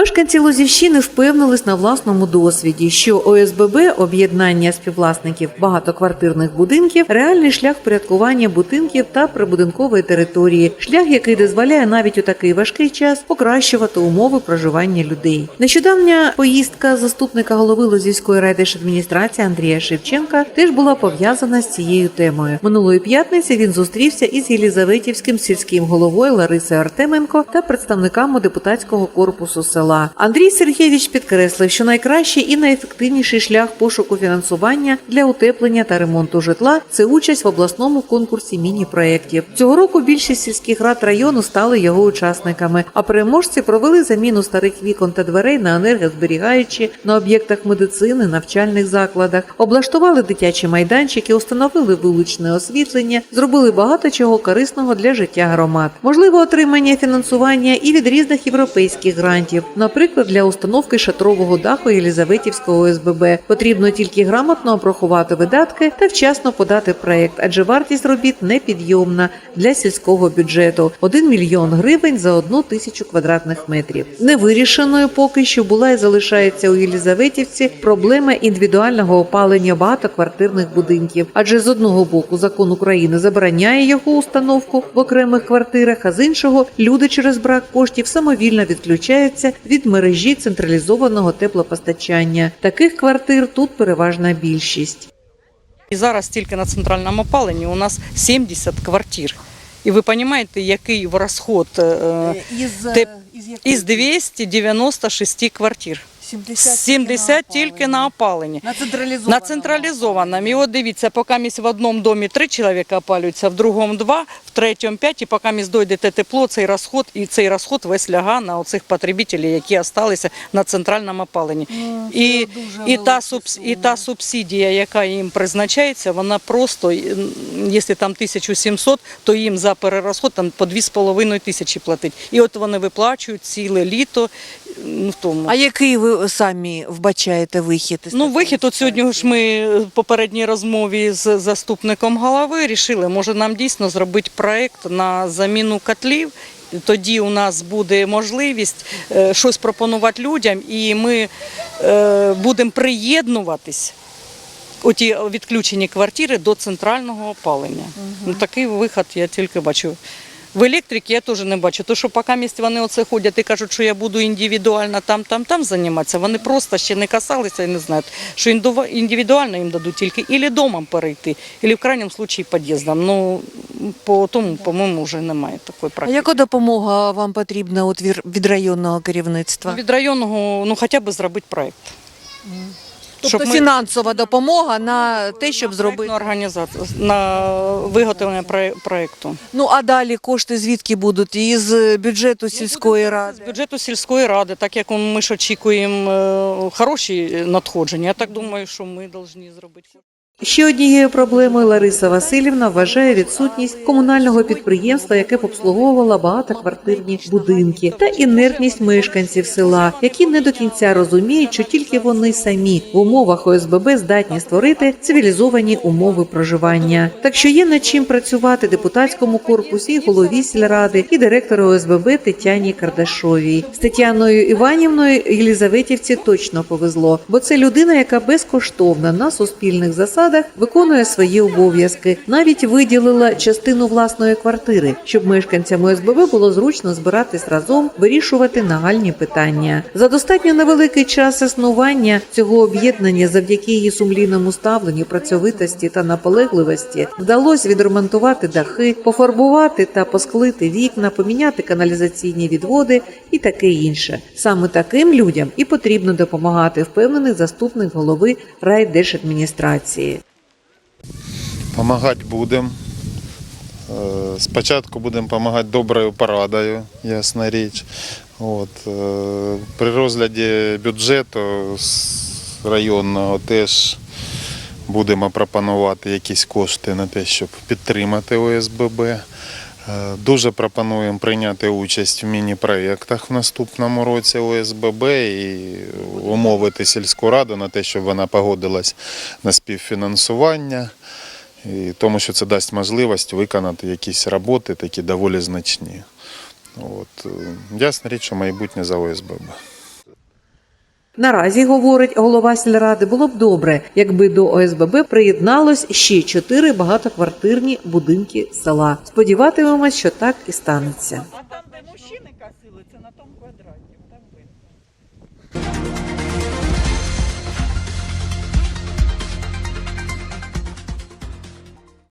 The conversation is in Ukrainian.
Мешканці Лозівщини впевнились на власному досвіді, що ОСББ об'єднання співвласників багатоквартирних будинків реальний шлях впорядкування будинків та прибудинкової території, шлях, який дозволяє навіть у такий важкий час покращувати умови проживання людей. Нещодавня поїздка заступника голови Лозівської райдержадміністрації Андрія Шевченка теж була пов'язана з цією темою. Минулої п'ятниці він зустрівся із Єлізаветівським сільським головою Ларисою Артеменко та представниками депутатського корпусу села. Андрій Сергійович підкреслив, що найкращий і найефективніший шлях пошуку фінансування для утеплення та ремонту житла це участь в обласному конкурсі міні-проєктів. Цього року більшість сільських рад району стали його учасниками, а переможці провели заміну старих вікон та дверей на енергозберігаючі на об'єктах медицини, навчальних закладах, облаштували дитячі майданчики, установили вуличне освітлення, зробили багато чого корисного для життя громад. Можливо, отримання фінансування і від різних європейських грантів, наприклад, для установки шатрового даху Єлізаветівського ОСББ. Потрібно тільки грамотно обрахувати видатки та вчасно подати проект, адже вартість робіт непідйомна для сільського бюджету 1 мільйон гривень за одну тисячу квадратних метрів. Невирішеною поки що була і залишається у Єлізаветівці проблема індивідуального опалення багатоквартирних будинків, адже з одного боку закон України забороняє його установку в окремих квартирах, а з іншого люди через брак коштів самовільно відключаються від мережі централізованого теплопостачання. Таких квартир тут переважна більшість. І зараз тільки на центральному опаленні у нас 70 квартир. І ви розумієте, який в розход е, Із, Ти- із, якої? із 296 квартир. 70, 70 тільки на опаленні. на централізованому. На централізованому. І от дивіться, поки місь в одному домі три чоловіка опалюються, в другому два, в третьому п'ять, і поки місь дойде те тепло, цей розход, і цей розход весь ляга на оцих потребителів, які залишилися на центральному опаленні. Ну, І, і, та субс, і та субсидія, яка їм призначається, вона просто, якщо там 1700, то їм за перерозход там по 2,5 тисячі платить. І от вони виплачують ціле літо ну, в тому. А який ви самі вбачаєте вихід? із Ну, такої вихід от сьогодні ж ми в попередній розмові з заступником голови рішили, може нам дійсно зробити проект на заміну котлів. Тоді у нас буде можливість е, щось пропонувати людям, і ми е, будемо приєднуватись. Оті відключені квартири до центрального опалення. Ну, такий вихід я тільки бачу. В електриці я теж не бачу. То, що поки місць вони оце ходять і кажуть, що я буду індивідуально там, там, там займатися, вони просто ще не касалися і не знають, що індивідуально їм дадуть тільки ілі домом перейти, ілі в крайньому випадку під'їздом. Ну, по тому, по-моєму, вже немає такої А яка допомога вам потрібна від- від районного керівництва? Від районного, ну, хоча б зробити проєкт. Тобто ми- фінансова допомога на те, щоб зробити. Проєктну організацію, на виготовлення проєкту. Ну а далі кошти звідки будуть? Із бюджету сільської ради З бюджету сільської ради, так як ми ж очікуємо е, хороші надходження, я так думаю, що ми повинні зробити. Ще однією проблемою Лариса Васильівна вважає відсутність комунального підприємства, яке б обслуговувало багатоквартирні будинки, та інертність мешканців села, які не до кінця розуміють, що тільки вони самі в умовах ОСББ здатні створити цивілізовані умови проживання. Так що є над чим працювати депутатському корпусі, голові сільради і директору ОСББ Тетяні Кардашовій. З Тетяною Іванівною Єлізаветівці точно повезло, бо це людина, яка безкоштовно на суспільних засадах виконує свої обов'язки. Навіть виділила частину власної квартири, щоб мешканцям ОСББ було зручно збиратись разом, вирішувати нагальні питання. За достатньо невеликий час існування цього об'єднання, завдяки її сумлінному ставленню, працьовитості та наполегливості, вдалося відремонтувати дахи, пофарбувати та посклити вікна, поміняти каналізаційні відводи і таке інше. Саме таким людям і потрібно допомагати, впевнений заступник голови райдержадміністрації. Помагати будемо. Е, Спочатку будемо допомагати доброю порадою, ясна річ. От. е, При розгляді бюджету районного теж будемо пропонувати якісь кошти на те, щоб підтримати ОСББ. Е, Дуже пропонуємо прийняти участь в міні-проєктах в наступному році ОСББ і умовити сільську раду на те, щоб вона погодилась на співфінансування. І тому що це дасть можливість виконати якісь роботи, такі доволі значні. От. е, Ясна річ, що майбутнє за ОСББ. Наразі говорить голова сільради, було б добре, якби до ОСББ приєдналось ще чотири багатоквартирні будинки села. Сподіватимемось, що так і станеться. А там, де мужчини косили, це на тому квадраті. Там видно.